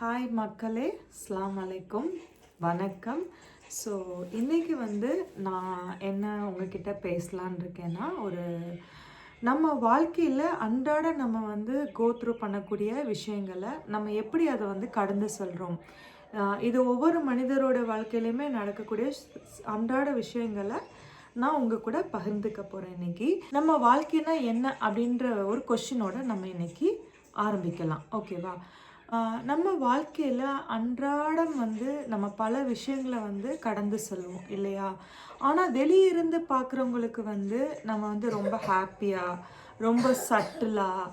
Hi மக்களே. Slam அலைக்கும். வணக்கம். ஸோ இன்றைக்கி வந்து நான் என்ன உங்ககிட்ட பேசலான் இருக்கேன்னா ஒரு நம்ம வாழ்க்கையில் அன்றாட நம்ம வந்து கோத்ரூ பண்ணக்கூடிய விஷயங்களை நம்ம எப்படி அதை வந்து கடந்து செல்கிறோம் இது ஒவ்வொரு மனிதரோட வாழ்க்கையிலையுமே நடக்கக்கூடிய அன்றாட விஷயங்களை நான் உங்கள் கூட பகிர்ந்துக்க போகிறேன் இன்றைக்கி நம்ம வாழ்க்கைனா என்ன அப்படின்ற ஒரு கொஷினோட நம்ம இன்றைக்கி ஆரம்பிக்கலாம். ஓகேவா நம்ம வாழ்க்கையில் அன்றாடம் வந்து நம்ம பல விஷயங்களை வந்து கடந்து செல்வோம் இல்லையா? ஆனால் வெளியே இருந்து பார்க்குறவங்களுக்கு வந்து நம்ம வந்து ரொம்ப ஹாப்பியாக ரொம்ப சட்டிலாக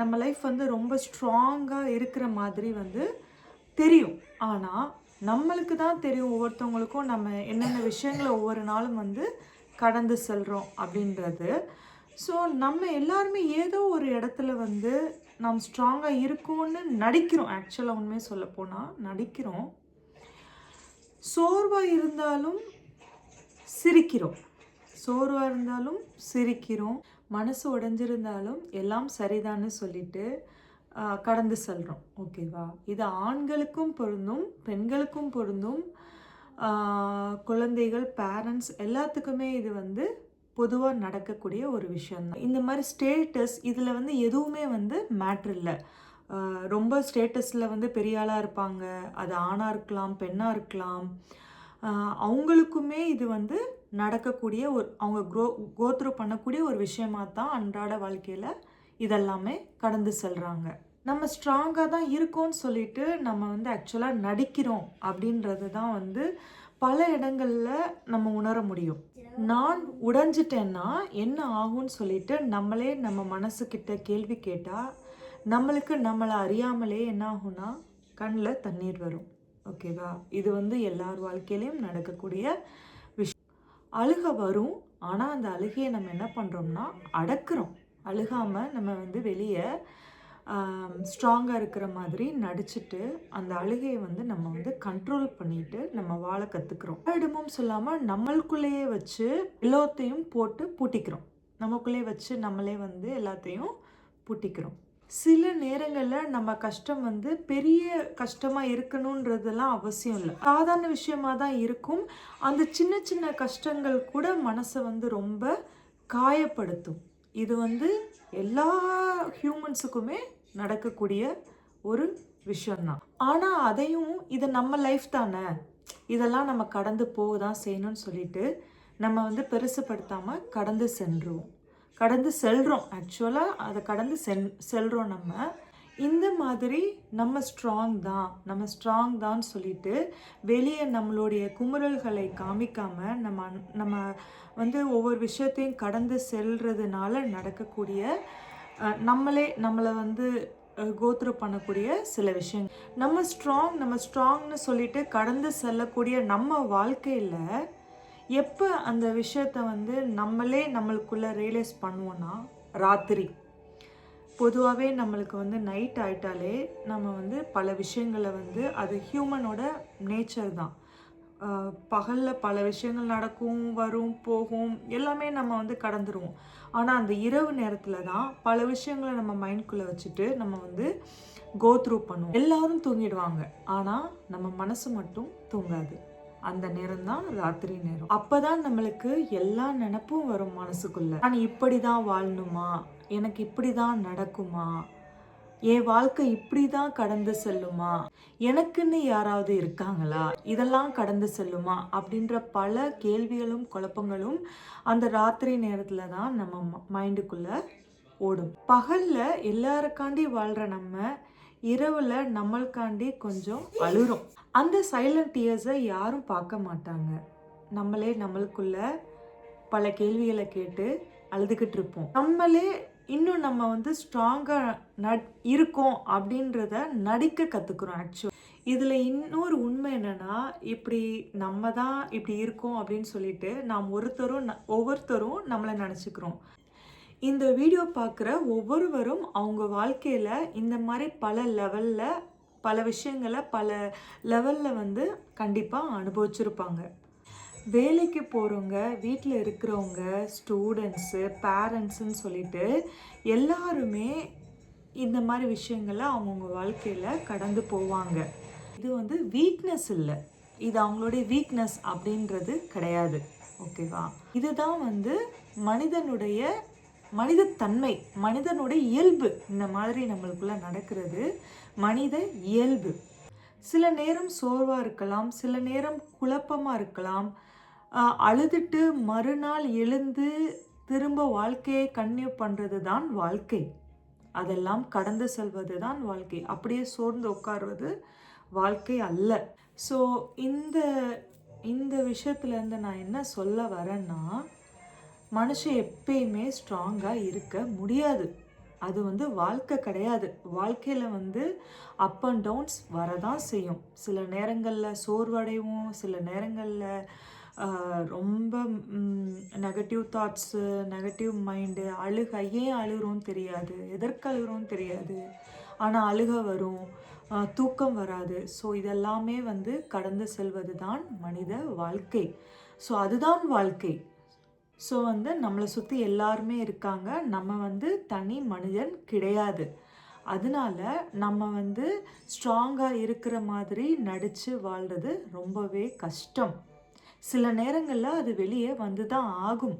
நம்ம லைஃப் வந்து ரொம்ப ஸ்ட்ராங்காக இருக்கிற மாதிரி வந்து தெரியும். ஆனால் நம்மளுக்கு தான் தெரியும் ஒவ்வொருத்தவங்களுக்கும் நம்ம என்னென்ன விஷயங்களை ஒவ்வொரு நாளும் வந்து கடந்து செல்கிறோம் அப்படின்றது. ஸோ நம்ம எல்லாருமே ஏதோ ஒரு இடத்துல வந்து நாம் ஸ்ட்ராங்காக இருக்கோம்னு நடிக்கிறோம். ஆக்சுவலாக உண்மையை சொல்ல போனால் நடிக்கிறோம். சோர்வாக இருந்தாலும் சிரிக்கிறோம். சோர்வாக இருந்தாலும் சிரிக்கிறோம். மனசு உடஞ்சிருந்தாலும் எல்லாம் சரிதான்னு சொல்லிட்டு கடந்து செல்கிறோம் ஓகேவா இது ஆண்களுக்கும் பொருந்தும் பெண்களுக்கும் பொருந்தும். குழந்தைகள் பேரண்ட்ஸ் எல்லாத்துக்குமே இது வந்து பொதுவாக நடக்கக்கூடிய ஒரு விஷயந்தான் இந்த மாதிரி ஸ்டேட்டஸ் இதில் வந்து எதுவுமே வந்து மேட்ரு இல்லை. ரொம்ப ஸ்டேட்டஸில் வந்து பெரிய ஆளாக இருப்பாங்க. அது ஆணாக இருக்கலாம் பெண்ணாக இருக்கலாம். அவங்களுக்குமே இது வந்து நடக்கக்கூடிய ஒரு அவங்க க்ரோ கோத்ரூ பண்ணக்கூடிய ஒரு விஷயமாக தான் அன்றாட வாழ்க்கையில் இதெல்லாமே கடந்து செல்கிறாங்க நம்ம ஸ்ட்ராங்காக தான் இருக்கோம்னு சொல்லிட்டு நம்ம வந்து ஆக்சுவலாக நடிக்கிறோம் அப்படின்றது தான் வந்து பல இடங்களில் நம்ம உணர முடியும். நான் உடைஞ்சிட்டேன்னா என்ன ஆகும்னு சொல்லிட்டு நம்மளே நம்ம மனசுக்கிட்ட கேள்வி கேட்டால் நம்மளுக்கு நம்மளை அறியாமலே என்ன ஆகும்னா கண்ணில் தண்ணீர் வரும். ஓகேவா? இது வந்து எல்லார் வாழ்க்கையிலையும் நடக்கக்கூடிய விஷயம். அழுக வரும். ஆனால் அந்த அழுகையை நம்ம என்ன பண்ணுறோம்னா அடக்குறோம். அழுகாமல் நம்ம வந்து வெளியே ஸ்ட்ராங்காக இருக்கிற மாதிரி நடிச்சுட்டு அந்த அழுகையை வந்து நம்ம வந்து கண்ட்ரோல் பண்ணிட்டு நம்ம வாழ கற்றுக்குறோம் இடமும் சொல்லாமல் நம்மளுக்குள்ளேயே வச்சு எல்லாத்தையும் போட்டு பூட்டிக்கிறோம். நமக்குள்ளேயே வச்சு நம்மளே வந்து எல்லாத்தையும் பூட்டிக்கிறோம். சில நேரங்களில் நம்ம கஷ்டம் வந்து பெரிய கஷ்டமாக இருக்கணுன்றதெல்லாம் அவசியம் இல்லை. சாதாரண விஷயமா தான் இருக்கும். அந்த சின்ன சின்ன கஷ்டங்கள் கூட மனசை வந்து ரொம்ப காயப்படுத்தும். இது வந்து எல்லா ஹியூமன்ஸுக்குமே நடக்கக்கூடிய ஒரு விஷயம்தான். ஆனால் அதையும் இது நம்ம லைஃப் தானே? இதெல்லாம் நம்ம கடந்து போக தான் செய்யணும்னு சொல்லிட்டு நம்ம வந்து பெருசுப்படுத்தாமல் கடந்து சென்றுவோம். கடந்து செல்கிறோம் ஆக்சுவலாக அதை கடந்து சென் செல்கிறோம் நம்ம. இந்த மாதிரி நம்ம ஸ்ட்ராங் தான். நம்ம ஸ்ட்ராங் தான் சொல்லிட்டு வெளியே நம்மளுடைய குமுறல்களை காமிக்காமல் நம்ம நம்ம வந்து ஒவ்வொரு விஷயத்தையும் கடந்து செல்றதுனால நடக்கக்கூடிய நம்மளே நம்மளை வந்து கோத்ரூ பண்ணக்கூடிய சில விஷயங்கள் நம்ம ஸ்ட்ராங் நம்ம ஸ்ட்ராங்னு சொல்லிட்டு கடந்து செல்லக்கூடிய நம்ம வாழ்க்கையில் எப்போ அந்த விஷயத்த வந்து நம்மளே நம்மளுக்குள்ளே ரியலைஸ் பண்ணுவோன்னா ராத்திரி. பொதுவாகவே நம்மளுக்கு வந்து நைட் ஆயிட்டாலே நம்ம வந்து பல விஷயங்களை வந்து அது ஹியூமனோட நேச்சர் தான். பகலில் பல விஷயங்கள் நடக்கும் வரும் போகும் எல்லாமே நம்ம வந்து கடந்துருவோம். ஆனால் அந்த இரவு நேரத்தில் தான் பல விஷயங்களை நம்ம மைண்ட்குள்ளே வச்சுட்டு நம்ம வந்து கோ த்ரூ பண்ணுவோம். எல்லாரும் தூங்கிடுவாங்க. ஆனால் நம்ம மனசு மட்டும் தூங்காது. அந்த நேரம் தான் ராத்திரி நேரம். அப்போதான் நம்மளுக்கு எல்லா நினப்பும் வரும் மனசுக்குள்ள. நான் இப்படி தான் வாழணுமா? எனக்கு இப்படி தான் நடக்குமா? என் வாழ்க்கை இப்படி தான் கடந்து செல்லுமா? எனக்குன்னு யாராவது இருக்காங்களா? இதெல்லாம் கடந்து செல்லுமா? அப்படின்ற பல கேள்விகளும் குழப்பங்களும் அந்த ராத்திரி நேரத்தில் தான் நம்ம மைண்டுக்குள்ள ஓடும். பகல்ல எல்லாருக்காண்டி வாழ்கிற நம்ம இரவில் நம்மளுக்காண்டி கொஞ்சம் அழுறோம். அந்த சைலண்ட் இயர்ஸை யாரும் பார்க்க மாட்டாங்க. நம்மளே நம்மளுக்குள்ள பல கேள்விகளை கேட்டு அழுதுகிட்டு இருப்போம். நம்மளே இன்னும் நம்ம வந்து ஸ்ட்ராங்காக நட் இருக்கோம் அப்படின்றத நடிக்க கற்றுக்குறோம் ஆக்சுவல் இதில் இன்னொரு உண்மை என்னென்னா இப்படி நம்ம தான் இப்படி இருக்கோம் அப்படின்னு சொல்லிட்டு நாம் ஒருத்தரும் ந- ஒவ்வொருத்தரும் நம்மளை நினச்சிக்கிறோம். இந்த வீடியோ பார்க்குற ஒவ்வொருவரும் அவங்க வாழ்க்கையில் இந்த மாதிரி பல லெவலில் பல விஷயங்களை பல லெவலில் வந்து கண்டிப்பாக அனுபவிச்சிருப்பாங்க. வேலைக்கு போகிறவங்க வீட்டில் இருக்கிறவங்க ஸ்டூடெண்ட்ஸு பேரண்ட்ஸுன்னு சொல்லிட்டு எல்லாருமே இந்த மாதிரி விஷயங்களை அவங்கவுங்க வாழ்க்கையில் கடந்து போவாங்க. இது வந்து வீக்னஸ் இல்லை. இது அவங்களுடைய வீக்னஸ் அப்படின்றது கிடையாது. ஓகேவா இதுதான் வந்து மனிதனுடைய மனிதத்தன்மை மனிதனுடைய இயல்பு. இந்த மாதிரி நம்மளுக்குள்ள நடக்கிறது மனித இயல்பு. சில நேரம் சோர்வாக இருக்கலாம் சில நேரம் குழப்பமாக இருக்கலாம். அழுதுட்டு மறுநாள் எழுந்து திரும்ப வாழ்க்கையை கன்னியூ பண்ணுறது தான் வாழ்க்கை. அதெல்லாம் கடந்து செல்வது தான் வாழ்க்கை. அப்படியே சோர்ந்து உட்காருவது வாழ்க்கை அல்ல. ஸோ இந்த இந்த விஷயத்துலேருந்து நான் என்ன சொல்ல வரேன்னா மனுஷன் எப்பயுமே ஸ்ட்ராங்காக இருக்க முடியாது. அது வந்து வாழ்க்கை கிடையாது. வாழ்க்கையில் வந்து அப் அண்ட் டவுன்ஸ் வரதான் செய்யும். சில நேரங்களில் சோர்வடைவோம் சில நேரங்களில் ரொம்ப நெகட்டிவ் தாட்ஸு நெகட்டிவ் மைண்டு அழுக ஏன் அழுகிறோன்னு தெரியாது. எதற்கு அழுகிறோன்னு தெரியாது. ஆனால் அழுக வரும். தூக்கம் வராது. ஸோ இதெல்லாமே வந்து கடந்து செல்வது தான் மனித வாழ்க்கை. ஸோ அதுதான் வாழ்க்கை. ஸோ வந்து நம்மளை சுற்றி எல்லாருமே இருக்காங்க. நம்ம வந்து தனி மனிதன் கிடையாது. அதனால நம்ம வந்து ஸ்ட்ராங்காக இருக்கிற மாதிரி நடித்து வாழ்கிறது ரொம்பவே கஷ்டம். சில நேரங்களில் அது வெளியே வந்து தான் ஆகும்.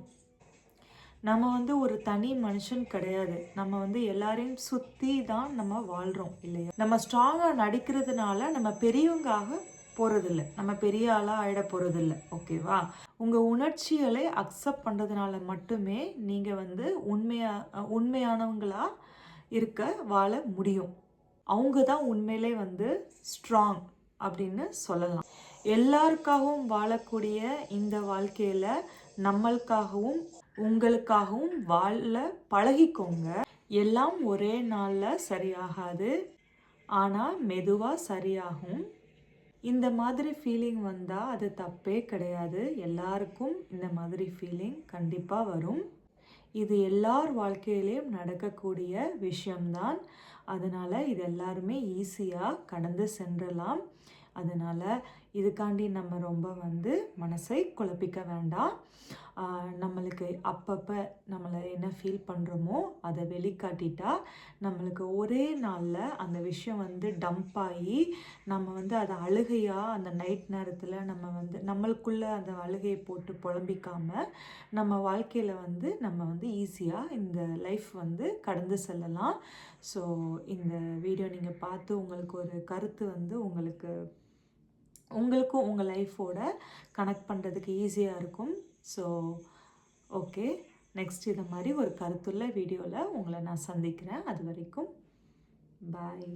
நம்ம வந்து ஒரு தனி மனுஷன் கிடையாது. நம்ம வந்து எல்லாரையும் சுற்றி தான் நம்ம வாழ்கிறோம் இல்லையா? நம்ம ஸ்ட்ராங்காக நடிக்கிறதுனால நம்ம பெரியவங்காக போகிறதில்ல நம்ம பெரிய ஆளாக ஆகிட போகிறதில்ல ஓகேவா உங்கள் உணர்ச்சிகளை அக்செப்ட் பண்ணுறதுனால மட்டுமே நீங்கள் வந்து உண்மையா உண்மையானவங்களாக இருக்க வாழ முடியும். அவங்க தான் உண்மையிலே வந்து ஸ்ட்ராங் அப்படின்னு சொல்லலாம். எல்லாருக்காகவும் வாழக்கூடிய இந்த வாழ்க்கையில் நம்மளுக்காகவும் உங்களுக்காகவும் வாழ பழகிக்கோங்க. எல்லாம் ஒரே நாளில் சரியாகாது. ஆனால் மெதுவாக சரியாகும். இந்த மாதிரி ஃபீலிங் வந்தால் அது தப்பே கிடையாது. எல்லாருக்கும் இந்த மாதிரி ஃபீலிங் கண்டிப்பாக வரும். இது எல்லார் வாழ்க்கையிலையும் நடக்கக்கூடிய விஷயம்தான். அதனால் இது எல்லாருமே ஈஸியாக கடந்து சென்றலாம். அதனால் இதுக்காண்டி நம்ம ரொம்ப வந்து மனசை குழப்பிக்க வேண்டாம். நம்மளுக்கு அப்பப்போ நம்மளை என்ன ஃபீல் பண்ணுறோமோ அதை வெளிக்காட்டிட்டா நம்மளுக்கு ஒரே நாளில் அந்த விஷயம் வந்து டம்ப் ஆகி நம்ம வந்து அதை அழுகையாக அந்த நைட் நேரத்தில் நம்ம வந்து நம்மளுக்குள்ளே அந்த அழுகையை போட்டு புலம்பிக்காமல் நம்ம வாழ்க்கையில் வந்து நம்ம வந்து ஈஸியாக இந்த லைஃப் வந்து கடந்து செல்லலாம். ஸோ இந்த வீடியோ நீங்கள் பார்த்து உங்களுக்கு ஒரு கருத்து வந்து உங்களுக்கு உங்களுக்கும் உங்கள் லைஃபோட கனெக்ட் பண்ணுறதுக்கு ஈஸியாக இருக்கும். ஸோ ஓகே நெக்ஸ்ட் இது மாதிரி ஒரு கருத்துள்ள வீடியோவில் உங்களை நான் சந்திக்கிறேன். அது வரைக்கும் பாய்